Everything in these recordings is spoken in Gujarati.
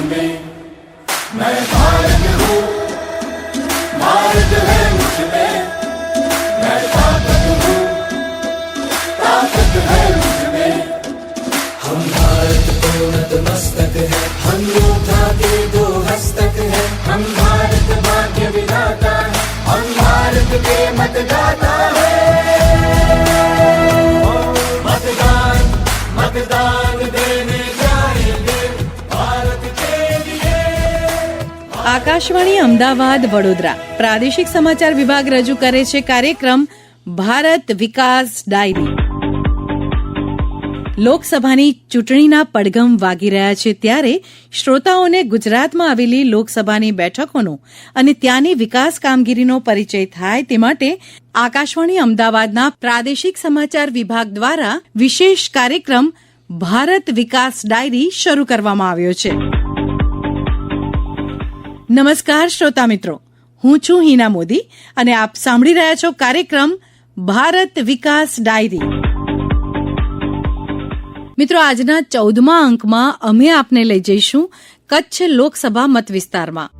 também. આકાશવાણી અમદાવાદ, વડોદરા. પ્રાદેશિક સમાચાર વિભાગ રજૂ કરે છે કાર્યક્રમ ભારત વિકાસ ડાયરી. લોકસભાની ચૂંટણીના પડઘમ વાગી રહ્યા છે ત્યારે શ્રોતાઓને ગુજરાતમાં આવેલી લોકસભાની બેઠકોનો અને ત્યાંની વિકાસ કામગીરીનો પરિચય થાય તે માટે આકાશવાણી અમદાવાદના પ્રાદેશિક સમાચાર વિભાગ દ્વારા વિશેષ કાર્યક્રમ ભારત વિકાસ ડાયરી શરૂ કરવામાં આવ્યો છે. નમસ્કાર, શ્રોતા મિત્રો. હું છું હિના મોદી અને આપ સાંભળી રહ્યા છો કાર્યક્રમ ભારત વિકાસ ડાયરી. મિત્રો, આજના ચૌદમા અંકમાં અમે આપને લઈ જઈશું કચ્છ લોકસભા મત વિસ્તારમાં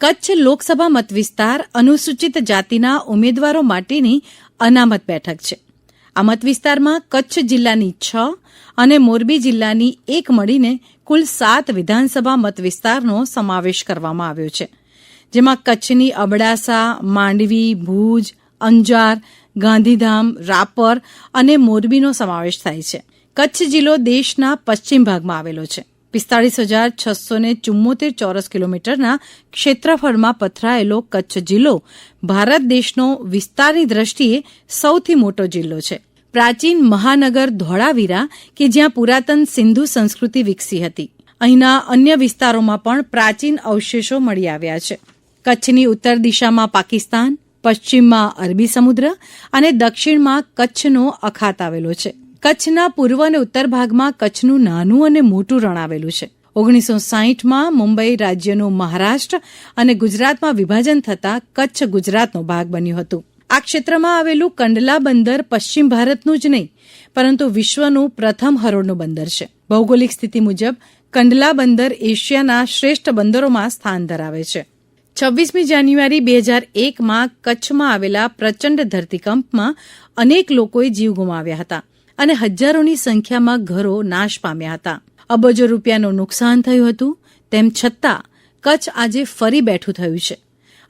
કચ્છ લોકસભા મત વિસ્તાર અનુસૂચિત જાતિના ઉમેદવારો માટેની અનામત બેઠક છે. આ મત વિસ્તારમાં કચ્છ જિલ્લાની છ અને મોરબી જિલ્લાની એક મળીને કુલ સાત વિધાનસભા મત વિસ્તારનો સમાવેશ કરવામાં આવ્યો છે. જેમાં કચ્છની અબડાસા, માંડવી, ભુજ, અંજાર, ગાંધીધામ, રાપર અને મોરબીનો સમાવેશ થાય છે. કચ્છ જિલ્લો દેશના પશ્ચિમ ભાગમાં આવેલો છે. પિસ્તાળીસ હજાર છસો ને ચુમ્મોતેર ચોરસ કિલોમીટરના ક્ષેત્રફળમાં પથરાયેલો કચ્છ જિલ્લો ભારત દેશનો વિસ્તારની દ્રષ્ટિએ સૌથી મોટો જિલ્લો છે. પ્રાચીન મહાનગર ધોળાવીરા, કે જ્યાં પુરાતન સિંધુ સંસ્કૃતિ વિકસી હતી. અહીંના અન્ય વિસ્તારોમાં પણ પ્રાચીન અવશેષો મળી આવ્યા છે. કચ્છની ઉત્તર દિશામાં પાકિસ્તાન, પશ્ચિમમાં અરબી સમુદ્ર અને દક્ષિણમાં કચ્છનો અખાત આવેલો છે. કચ્છના પૂર્વ અને ઉત્તર ભાગમાં કચ્છનું નાનું અને મોટું રણ આવેલું છે. ઓગણીસો સાહીઠમાં મુંબઈ રાજ્યનું મહારાષ્ટ્ર અને ગુજરાતમાં વિભાજન થતાં કચ્છ ગુજરાતનો ભાગ બન્યું હતું. આ ક્ષેત્રમાં આવેલું કંડલા બંદર પશ્ચિમ ભારતનું જ નહીં, પરંતુ વિશ્વનું પ્રથમ હરોળનું બંદર છે. ભૌગોલિક સ્થિતિ મુજબ, કંડલા બંદર એશિયાના શ્રેષ્ઠ બંદરોમાં સ્થાન ધરાવે છે. છવ્વીસમી જાન્યુઆરી બે હજાર એકમાં કચ્છમાં આવેલા પ્રચંડ ધરતીકંપમાં અનેક લોકોએ જીવ ગુમાવ્યા હતા અને હજારોની સંખ્યામાં ઘરો નાશ પામ્યા હતા. અબજો રૂપિયાનું નુકસાન થયું હતું, તેમ છતાં કચ્છ આજે ફરી બેઠું થયું છે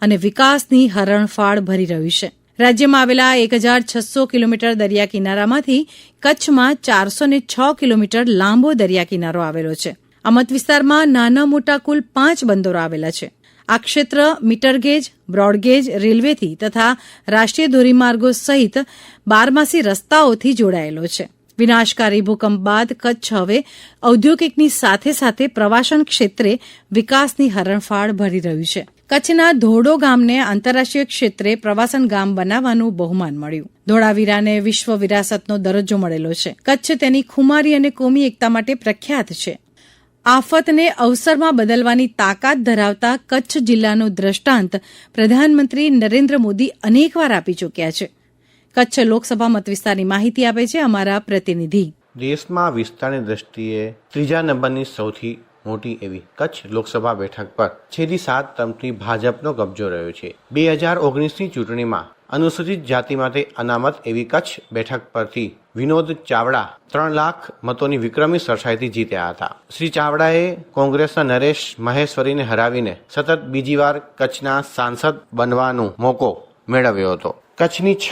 અને વિકાસની હરણફાળ ભરી રહ્યું છે. રાજ્યમાં આવેલા એક હજાર છસો કિલોમીટર દરિયા કિનારામાંથી કચ્છમાં ચારસો ને છ કિલોમીટર લાંબો દરિયા કિનારો આવેલો છે. આ મત વિસ્તારમાં નાના મોટા કુલ પાંચ બંદરો આવેલા છે. આ ક્ષેત્ર મીટરગેજ બ્રોડગેજ રેલવેથી તથા રાષ્ટ્રીય ધોરીમાર્ગો સહિત બારમાસી રસ્તાઓથી જોડાયેલો છે. વિનાશકારી ભૂકંપ બાદ કચ્છ હવે ઔદ્યોગિકની સાથે સાથે પ્રવાસન ક્ષેત્રે વિકાસની હરણફાળ ભરી રહ્યું છે. કચ્છના ધોડો ગામને આંતરરાષ્ટ્રીય ક્ષેત્રે પ્રવાસન ગામ બનાવવાનું બહુમાન મળ્યું. ધોળાવીરાને વિશ્વ વિરાસતનો દરજ્જો મળેલો છે. કચ્છ તેની ખુમારી અને કોમી એકતા માટે પ્રખ્યાત છે. આફતને અવસરમાં બદલવાની તાકાત ધરાવતા કચ્છ જિલ્લાનું દ્રષ્ટાંત પ્રધાનમંત્રી નરેન્દ્ર મોદી અનેકવાર આપી ચૂક્યા છે. કચ્છ લોકસભા મતવિસ્તારની માહિતી આપે છે અમારા પ્રતિનિધિ. દેશમાં વિસ્તારની દ્રષ્ટિએ ત્રીજા નંબરની સૌથી મોટી એવી કચ્છ લોકસભા બેઠક પર છેલ્લી સાત ટર્મથી ભાજપનો કબજો રહ્યો છે. બે હજાર ઓગણીસની ચૂંટણીમાં અનુસૂચિત જાતિ માટે અનામત એવી કચ્છ બેઠક પરથી વિનોદ ચાવડા ત્રણ લાખ મતોની વિક્રમી સરસાઈથી જીત્યા હતા. શ્રી ચાવડાએ કોંગ્રેસના નરેશ મહેશ્વરીને હરાવીને સતત બીજી વાર કચ્છના સાંસદ બનવાનો મોકો મેળવ્યો હતો. કચ્છની છ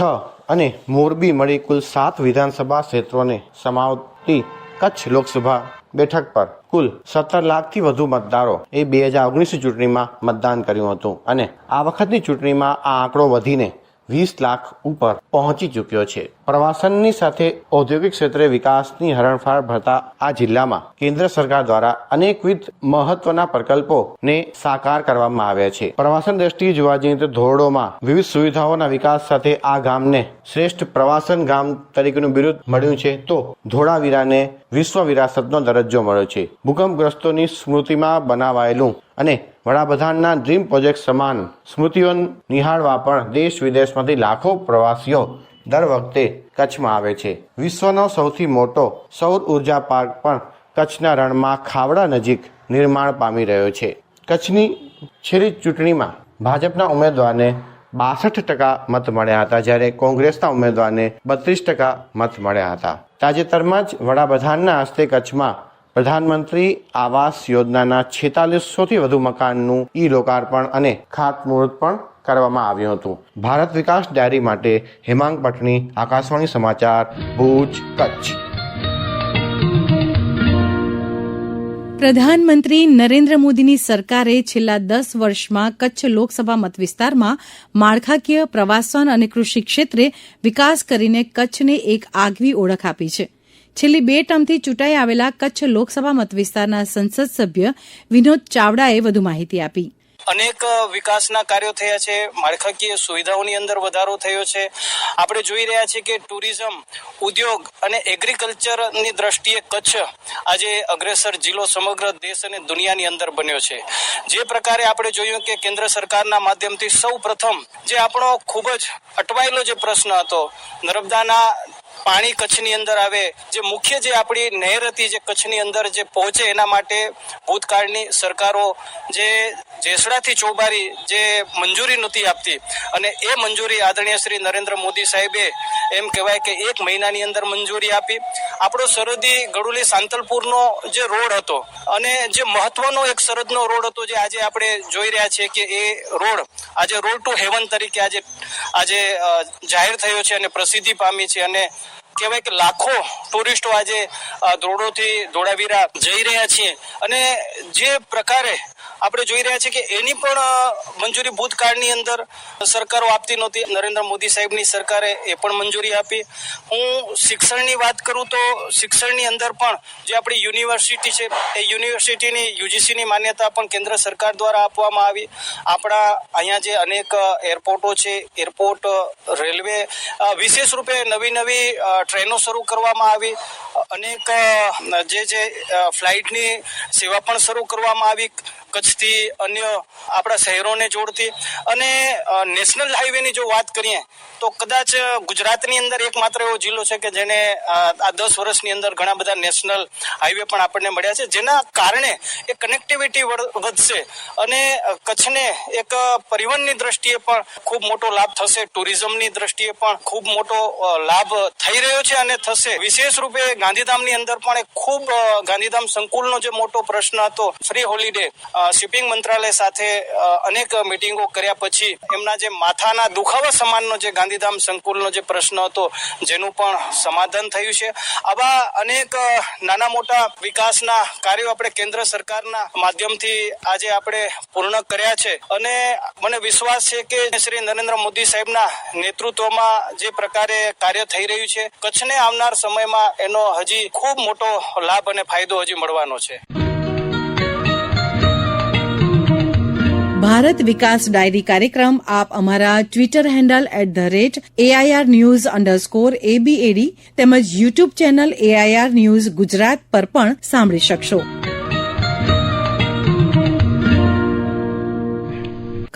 અને મોરબી મળી કુલ સાત વિધાનસભા ક્ષેત્રોને સમાવતી કચ્છ લોકસભા બેઠક પર કુલ સત્તર લાખથી વધુ મતદારો એ બે હજાર ઓગણીસની ચૂંટણીમાં મતદાન કર્યું હતું. અને આ વખતની ચૂંટણીમાં આ આંકડો વધીને વીસ લાખ ઉપર પહોંચી ચૂક્યો છે. પ્રવાસનની સાથે ઔદ્યોગિક ક્ષેત્રે વિકાસની હરણફાળ ભરતા આ જિલ્લામાં કેન્દ્ર સરકાર દ્વારા અનેકવિધ મહત્વના પ્રકલ્પોને સાકાર કરવામાં આવ્યા છે. પ્રવાસન દ્રષ્ટિએ જોવા જઈએ તો ધોરડોમાં વિવિધ સુવિધાઓના વિકાસ સાથે આ ગામને શ્રેષ્ઠ પ્રવાસન ગામ તરીકેનું બિરુદ મળ્યું છે તો ધોળાવીરાને વિશ્વ વિરાસતનો દરજ્જો મળ્યો છે. ભૂકંપગ્રસ્તોની સ્મૃતિમાં બનાવાયેલું અને વડાપ્રધાનના ડ્રીમ પ્રોજેક્ટ સમાન સ્મૃતિઓ નિહાળવા પણ દેશ વિદેશમાંથી લાખો પ્રવાસીઓ દર વખતે કચ્છમાં આવે છે. વિશ્વનો સૌથી મોટો સૌર ઊર્જા પાર્ક પણ કચ્છના રણમાં ખાવડા નજીક નિર્માણ પામી રહ્યો છે. કચ્છની છેલ્લી ચૂંટણીમાં ભાજપના ઉમેદવારને બાસઠ ટકા મત મળ્યા હતા, જ્યારે કોંગ્રેસના ઉમેદવારને બત્રીસ ટકા મત મળ્યા હતા. તાજેતરમાં જ વડાપ્રધાનના હસ્તે કચ્છમાં પ્રધાનમંત્રી આવાસ યોજનાના છેતાલીસોથી વધુ મકાનનું ઈ લોકાર્પણ અને ખાતમુહૂર્ત પણ કરવામાં આવ્યું હતું. ભારત વિકાસ ડાયરી માટે હેમાંગ પટણી, આકાશવાણી સમાચાર, ભુજ, કચ્છ. પ્રધાનમંત્રી નરેન્દ્ર મોદીની સરકારે છેલ્લા દસ વર્ષમાં કચ્છ લોકસભા મતવિસ્તારમાં માળખાકીય પ્રવાસન અને કૃષિ ક્ષેત્રે વિકાસ કરીને કચ્છને એક આગવી ઓળખ આપી છે. છેલ્લી બે ટર્મથી ચૂંટાઈ આવેલા કચ્છ લોકસભા મતવિસ્તારના સંસદ સભ્ય વિનોદ ચાવડાએ વધુ માહિતી આપી. અનેક વિકાસના કાર્યો થયા છે. માળખાકીય સુવિધાઓની અંદર વધારો થયો છે. આપણે જોઈ રહ્યા છીએ કે ટુરિઝમ, ઉદ્યોગ અને એગ્રીકલ્ચરની દ્રષ્ટિએ કચ્છ આજે અગ્રેસર જિલ્લો સમગ્ર દેશ અને દુનિયાની અંદર બન્યો છે. જે પ્રકારે આપણે જોયું કે કેન્દ્ર સરકારના માધ્યમથી સૌ પ્રથમ જે આપણો ખૂબ જ અટવાયેલો જે પ્રશ્ન હતો, નર્મદાના પાણી કચ્છની અંદર આવે, જે મુખ્ય જે આપણી નહેર હતી જે કચ્છની અંદર જે પહોંચે એના માટે ભૂતકાળની સરકારો જે જેસડાથી ચોબારી જે મંજૂરી નહોતી આપતી અને એ મંજૂરી આદરણીય શ્રી નરેન્દ્ર મોદી સાહેબે એમ કહેવાય કે એક મહિનાની અંદર મંજૂરી આપી. આપણો સરહદી ગડુલી સાંતલપુરનો જે રોડ હતો અને જે મહત્વનો એક સરહદનો રોડ હતો જે આજે આપણે જોઈ રહ્યા છીએ કે એ રોડ આજે રોડ ટુ હેવન તરીકે આજે આજે જાહેર થયો છે અને પ્રસિદ્ધિ પામી છે અને કહેવાય કે લાખો ટુરિસ્ટો આજે ધોરડોથી ધોળાવીરા જઈ રહ્યા છીએ. અને જે પ્રકારે આપણે જોઈ રહ્યા છીએ કે એની પણ મંજૂરી ભૂતકાળની અંદર સરકારો આપતી નહોતી. નરેન્દ્ર મોદી સાહેબની સરકારે એ પણ મંજૂરી આપી. હું શિક્ષણની વાત કરું તો શિક્ષણની અંદર પણ જે આપણી યુનિવર્સિટી છે, એ યુનિવર્સિટીની, યુજીસીની માન્યતા પણ કેન્દ્ર સરકાર દ્વારા આપવામાં આવી. આપણા અહીંયા જે અનેક એરપોર્ટો છે, એરપોર્ટ રેલવે વિશેષ રૂપે નવી નવી ટ્રેનો શરૂ કરવામાં આવી. અનેક જે જે ફ્લાઇટની સેવા પણ શરૂ કરવામાં આવી. કચ્છથી અન્ય આપણા શહેરોને જોડતી અને નેશનલ હાઈવેની જો વાત કરીએ, તો કદાચ ગુજરાતની અંદર એકમાત્ર એવો જિલ્લો છે કે જેને આ દસ વર્ષની અંદર ઘણા બધા નેશનલ હાઈવે પણ આપણને મળ્યા છે, જેના કારણે એ કનેક્ટિવિટી વધશે અને કચ્છને એક પરિવહનની દ્રષ્ટિએ પણ ખૂબ મોટો લાભ થશે, ટુરિઝમની દ્રષ્ટિએ પણ ખૂબ મોટો લાભ થઈ રહ્યો છે અને થશે. વિશેષ રૂપે ગાંધીધામની અંદર પણ એક ખૂબ ગાંધીધામ સંકુલનો જે મોટો પ્રશ્ન હતો ફ્રી હોલિડે શિપિંગ મંત્રાલય સાથે અનેક મિટિંગો કર્યા પછી એમના જે માથાના દુખાવા સમાનનો જે ગાંધીધામ સંકુલનો જે પ્રશ્ન હતો, જેનું પણ સમાધાન થયું છે. આવા અનેક નાના મોટા વિકાસના કાર્યો આપણે કેન્દ્ર સરકારના માધ્યમથી આજે આપણે પૂર્ણ કર્યા છે. અને મને વિશ્વાસ છે કે શ્રી નરેન્દ્ર મોદી સાહેબના નેતૃત્વમાં જે પ્રકારે કાર્ય થઈ રહ્યું છે, કચ્છને આવનાર સમયમાં એનો હજી ખૂબ મોટો લાભ અને ફાયદો હજી મળવાનો છે. ભારત વિકાસ ડાયરી કાર્યક્રમ આપ અમારા Twitter handle at the rate AIR news underscore ABAD તેમજ YouTube channel AIR news Gujarat પર પણ સાંભળી શકશો.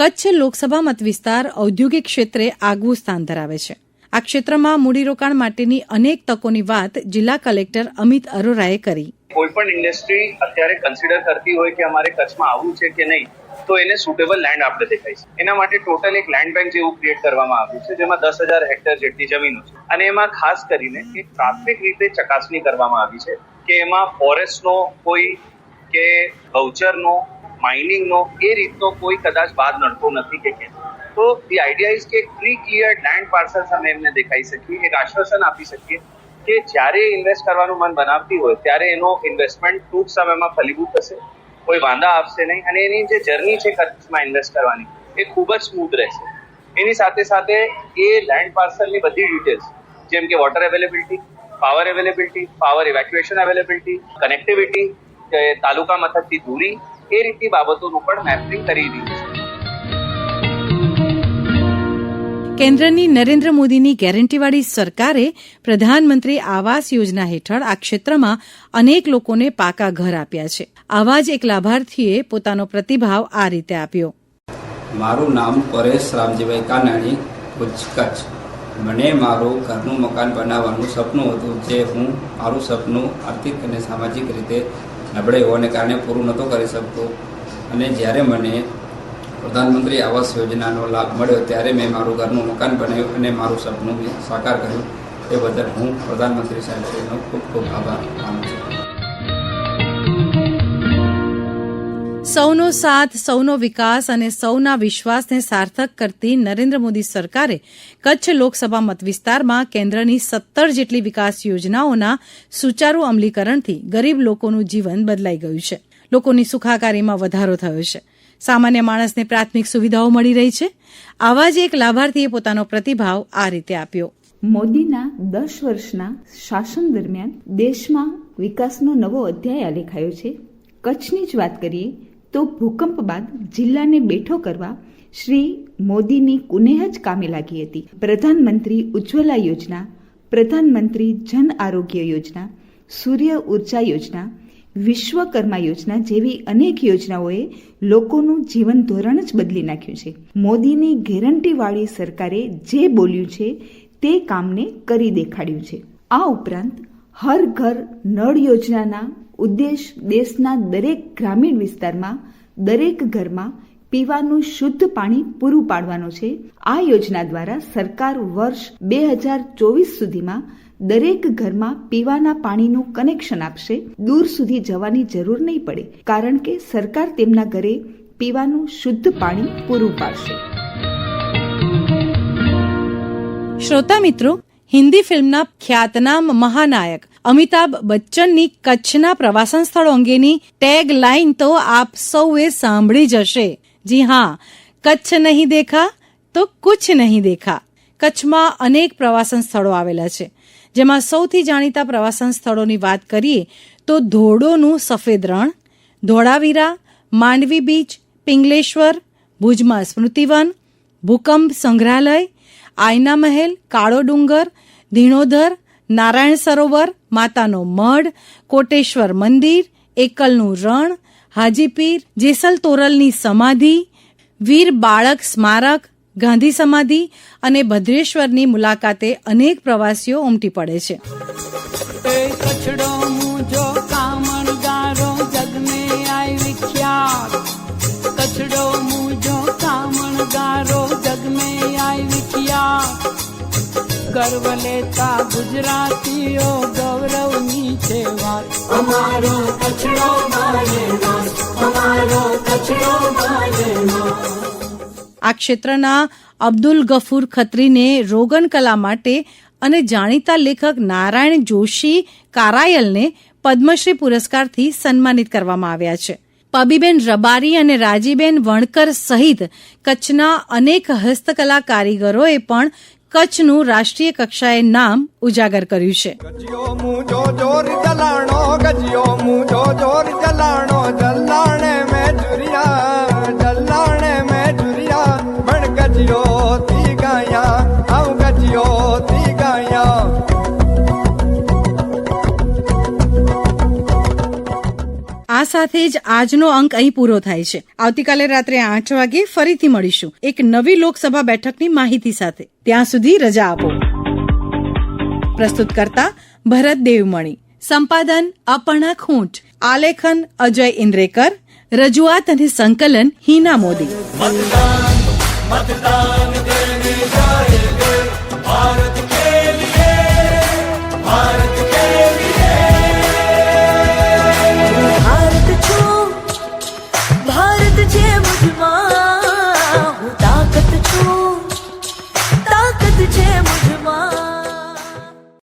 કચ્છ લોકસભા મતવિસ્તાર ઔદ્યોગિક ક્ષેત્રે આગવું સ્થાન ધરાવે છે. આ ક્ષેત્રમાં મૂડીરોકાણ માટેની અનેક તકોની વાત જિલ્લા કલેક્ટર અમિત અરોરાએ કરી. કોઈ પણ ઇન્ડસ્ટ્રી અત્યારે કન્સિડર કરતી હોય કે અમારે કચ્છમાં આવવું છે કે નહીં તો એને સુટેબલ લેન્ડ આપણે દેખાઈશું એના માટે ટોટલ એક લેન્ડ બેંક જેવું ક્રિએટ કરવામાં આવ્યું છે, જેમાં દસ હજાર હેક્ટર જેટલી જમીનો છે. અને એમાં ખાસ કરીને એક પ્રાથમિક રીતે ચકાસણી કરવામાં આવી છે કે એમાં ફોરેસ્ટનો કોઈ કે ગૌચરનો માઇનિંગનો એ રીતનો કોઈ કદાચ બાદ નડતો નથી કે કેમ. તો ધી આઈડિયા ઇઝ કે પ્રી ક્લિયર લેન્ડ પાર્સલ્સ અમે એમને દેખાઈ શકીએ, એક આશ્વાસન આપી શકીએ કે જ્યારે ઇન્વેસ્ટ કરવાનું મન બનાવતી હોય, ત્યારે એનો ઇન્વેસ્ટમેન્ટ ટૂંક સમયમાં ફલીભૂત થશે. કોઈ વાંધા આવશે નહીં. અને એની જે જર્ની છે કચ્છમાં ઇન્વેસ્ટ કરવાની, એ ખૂબ જ સ્મૂથ રહેશે. એની સાથે સાથે એ લેન્ડ પાર્સલની બધી ડિટેલ્સ જેમ કે water availability power availability power evacuation availability connectivity કે તાલુકા મથકથી દૂરી, એ રીતની બાબતોનું પણ મેપિંગ કરી દીધું છે. કેન્દ્રની નરેન્દ્ર મોદીની ગેરંટીવાળી સરકારે પ્રધાનમંત્રી આવાસ યોજના હેઠળ આ ક્ષેત્રમાં અનેક લોકોને પાકા ઘર આપ્યા છે. આવા જ એક લાભાર્થીએ પોતાનો પ્રતિભાવ આ રીતે આપ્યો. મારું નામ પરેશ રામજીભાઈ કાનાણી, ભુજ કચ્છ. મને મારું ઘરનું મકાન બનાવવાનું સપનું હતું, જે હું મારું સપનું આર્થિક અને સામાજિક રીતે નબળે હોવાને કારણે પૂરું નહોતો કરી શકતો. અને જ્યારે મને પ્રધાનમંત્રી આવાસ યોજનાનો લાભ મળ્યો, ત્યારે મેં મારું ઘરનું મકાન બનાવ્યું અને મારું સપનું સાકાર કર્યું. એ બદલ હું પ્રધાનમંત્રી સાહેબનો ખૂબ ખૂબ આભાર માનું છું. સૌનો સાથ, સૌનો વિકાસ અને સૌના વિશ્વાસને સાર્થક કરતી નરેન્દ્ર મોદી સરકારે કચ્છ લોકસભા મતવિસ્તારમાં કેન્દ્રની સત્તર જેટલી વિકાસ યોજનાઓના સુચારુ અમલીકરણથી ગરીબ લોકોનું જીવન બદલાઈ ગયું છે. લોકોની સુખાકારીમાં વધારો થયો છે. સામાન્ય માણસને પ્રાથમિક સુવિધાઓ મળી રહી છે. આવા જ એક લાભાર્થીએ પોતાનો પ્રતિભાવ આ રીતે આપ્યો. મોદીના દસ વર્ષના શાસન દરમિયાન દેશમાં વિકાસનો નવો અધ્યાય આલેખાયો છે. કચ્છની જ વાત કરીએ તો ભૂકંપ બાદ જિલ્લાને બેઠો કરવા શ્રી મોદીની કુનેહ જ કામે લાગી હતી. પ્રધાનમંત્રી ઉજ્જવલા યોજના, પ્રધાનમંત્રી જન આરોગ્ય યોજના, સૂર્ય ઊર્જા યોજના, વિશ્વકર્મા યોજના જેવી અનેક યોજનાઓએ લોકોનું જીવન ધોરણ જ બદલી નાખ્યું છે. મોદીની ગેરંટીવાળી સરકારે જે બોલ્યું છે તે કામને કરી દેખાડ્યું છે. આ ઉપરાંત હર ઘર નળ યોજનાના ઉદ્દેશ દેશના દરેક ગ્રામીણ વિસ્તારમાં, દરેક ઘરમાં પીવાનું શુદ્ધ પાણી પૂરું પાડવાનો છે. આ યોજના દ્વારા સરકાર વર્ષ બે હજાર ચોવીસ સુધીમાં દરેક ઘરમાં પીવાના પાણીનું કનેક્શન આપશે. દૂર સુધી જવાની જરૂર નહીં પડે, કારણ કે સરકાર તેમના ઘરે પીવાનું શુદ્ધ પાણી પૂરું પાડશે. શ્રોતા મિત્રો, હિન્દી ફિલ્મના ખ્યાતનામ મહાનાયક અમિતાભ બચ્ચનની કચ્છના પ્રવાસન સ્થળો અંગેની ટેગ લાઇન તો આપ સૌએ સાંભળી જ હશે. જી હા, કચ્છ નહીં દેખા તો કુછ નહીં દેખા. કચ્છમાં અનેક પ્રવાસન સ્થળો આવેલા છે. જેમાં સૌથી જાણીતા પ્રવાસન સ્થળોની વાત કરીએ તો ધોડોનું સફેદ રણ, ધોળાવીરા, માંડવી બીચ, પિંગલેશ્વર, ભુજમાં સ્મૃતિવન, ભૂકંપ સંગ્રહાલય આયના મહેલ કાળો ડુંગર, ધીણોધર નારાયણ સરોવર, માતાનો મઢ, કોટેશ્વર મંદિર, એકલનું રણ, હાજીપીર, જેસલ તોરલની સમાધિ, વીર બાળક સ્મારક, ગાંધી સમાધિ અને ભદ્રેશ્વરની મુલાકાતે અનેક પ્રવાસીઓ ઉમટી પડે છે. ગર્વ લેતા ગુજરાતીઓ ગૌરવની છે વાત. અમારો કચરો અમારો કચરો આ ક્ષેત્રના અબ્દુલ ગફૂર ખત્રીને રોગન કલા માટે અને જાણીતા લેખક નારાયણ જોશી કારાયલને પદ્મશ્રી પુરસ્કારથી સન્માનિત કરવામાં આવ્યા છે. પબીબેન રબારી અને રાજીબેન વણકર સહિત કચ્છના અનેક હસ્તકલા કારીગરોએ પણ કચ્છનું રાષ્ટ્રીય કક્ષાએ નામ ઉજાગર કર્યું છે. સાથે જ આજનો અંક અહીં પૂરો થાય છે. આવતીકાલે રાત્રે આઠ વાગે ફરીથી મળીશું. એક નવી લોકસભા બેઠકની માહિતી સાથે. ત્યાં સુધી રજા આપો. પ્રસ્તુત કરતા ભરત દેવમણી. સંપાદન અપર્ણા ખૂંટ. આલેખન અજય ઇન્દ્રેકર. રજૂઆત અને સંકલન હિના મોદી. મતદાન મતદાન.